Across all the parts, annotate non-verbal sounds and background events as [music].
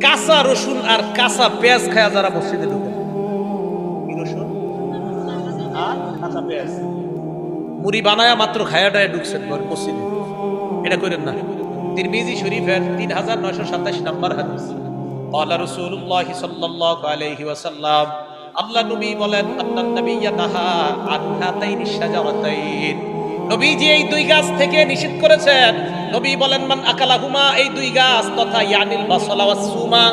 কাঁচা রসুন আর কাঁচা পেঁয়াজ খায়া যারা মসজিদে ঢুকে। আর কাঁচা পেঁয়াজ। মুড়ি বানায়া মাত্র খায়াটায় ঢুকছেন ঘর মসজিদে। এটা করেন না। তিরমিজি শরীফের তিন হাজার নয়শো সাতাশ নম্বর হাদিস। আল্লাহ রসুল্লাহ সাল্লাহ আলহি ওয়াসাল্লাম আল্লাহ নবী বলেন আল্লাহ নবী নাহা আন্না তাইন নবীজি এই দুই গাছ থেকে নিষেধ করেছেন, নবী বলেন, মান আকালাহুমা এই দুই গাছ, তথা ইয়ানিল বাসলা সুমা,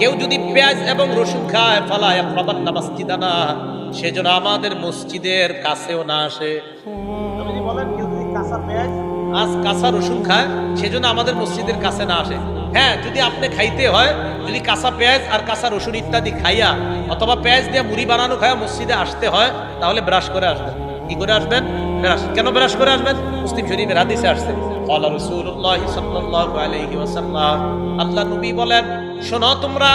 কেউ যদি পেঁয়াজ এবং রসুন খায়, ফালা ইয়াকরাবান্না মাসজিদানা সেজন্য আমাদের মসজিদের কাছেও না আসে। বলেন, কেউ যদি কাঁচা পেঁয়াজ আজ কাঁচা রসুন খায় সেজন্য আমাদের মসজিদের কাছে না আসে। হ্যাঁ যদি আপনি খাইতে হয়, যদি কাঁচা পেঁয়াজ আর কাঁচা রসুন ইত্যাদি খাইয়া, অথবা পেঁয়াজ দিয়ে মুড়ি বানানো খায়া মসজিদে আসতে হয়, তাহলে ব্রাশ করে আসবেন। কি করে আসবেন? বেরাস কেন বেরাস করে আসবেন? মুসলিম শরীফের হাদিসে আসছে। কলা রসুল্লাহ সাল্লাল্লাহু আলাইহি ওয়াসাল্লাম। আল্লাহ নবী বলেন, শোনো তোমরা,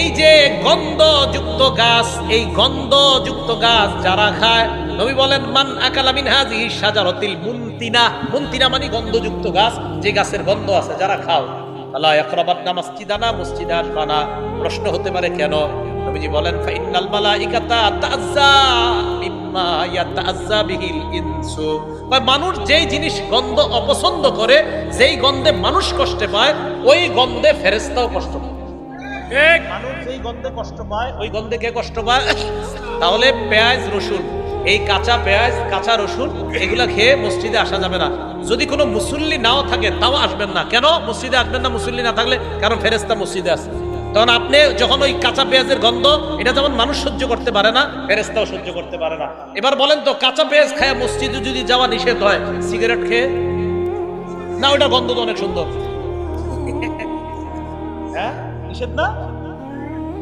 এই যে গন্ধযুক্ত গাছ, এই গন্ধযুক্ত গাছ যারা খায়, নবী বলেন, মান আকালা মিন হাজিহি শাজারাতিল মুনতিনা। মুনতিনা মানে গন্ধযুক্ত গাছ, যে গাছের গন্ধ আছে, যারা খাও। আল্লাহ একরাবাদ না মসজিদানা? মসজিদা আসবানা প্রশ্ন হতে পারে, কেন? নবীজি বলেন ফাইনাল মালাইকাতা তাজ্জা বিহিল ইনসু। মানুষ যেই জিনিস গন্ধ অপছন্দ করে যেই গন্ধে মানুষ কষ্টে পায় ওই গন্ধে ফেরেশতাও কষ্ট পায়। এক মানুষ যেই গন্ধে কষ্ট পায় ওই গন্ধে কে কষ্ট পায়? তাহলে পেঁয়াজ রসুন। এই কাঁচা পেঁয়াজ কাঁচা রসুন এগুলা খেয়ে মসজিদে আসা যাবে না। যদি কোনো মুসল্লি নাও থাকে তাও আসবেন না। কেন? মসজিদে আসবেন না মুসল্লি না থাকলে? কারণ ফেরেস্তা মসজিদে আছে। তখন আপনি যখন ওই কাঁচা পেঁয়াজের গন্ধ এটা যেমন মানুষ সহ্য করতে পারে না ফেরেস্তাও সহ্য করতে পারে না। এবার বলেন তো কাঁচা পেঁয়াজ খায় মসজিদে যদি যাওয়া নিষেধ হয় সিগারেট খেয়ে? না ওটা গন্ধ তো অনেক সুন্দর। [laughs] হ্যাঁ? নিষেধ না?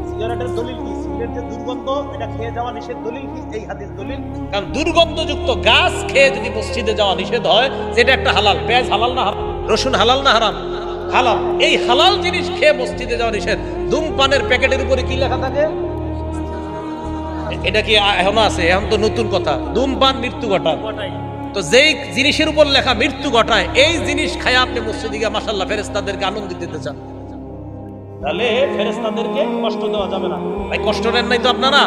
সিগারেটের দলিল কি? সিগারেটের দুর্গন্ধ এটা খেয়ে যাওয়া নিষেধ দলিল কি? এই হাদিস দলিল। কারণ দুর্গন্ধযুক্ত গাছ খেয়ে যদি মসজিদে যাওয়া নিষেধ হয় যেটা একটা হালাল। পেঁয়াজ হালাল না হারাম? রসুন হালাল না হারাম? হালাল। এই হালাল জিনিস খেয়ে মসজিদে যাওয়া নিষেধ। ধূমপানের প্যাকেটের উপরে কি লেখা থাকে? এটা কি এখনও আছে? এখন তো নতুন কথা। ধূমপান মৃত্যু ঘটায়। তো যেই জিনিসের উপর লেখা মৃত্যু ঘটায়, এই জিনিস খায় আপনি মসজিদে গিয়ে মাসাল্লাহ ফেরেস্তাদেরকে আনন্দ দিতে চান। তাহলে ফেরেস্তাদেরকে কষ্ট দেওয়া যাবে না। ভাই, কষ্ট নেন নাই তো আপনারা।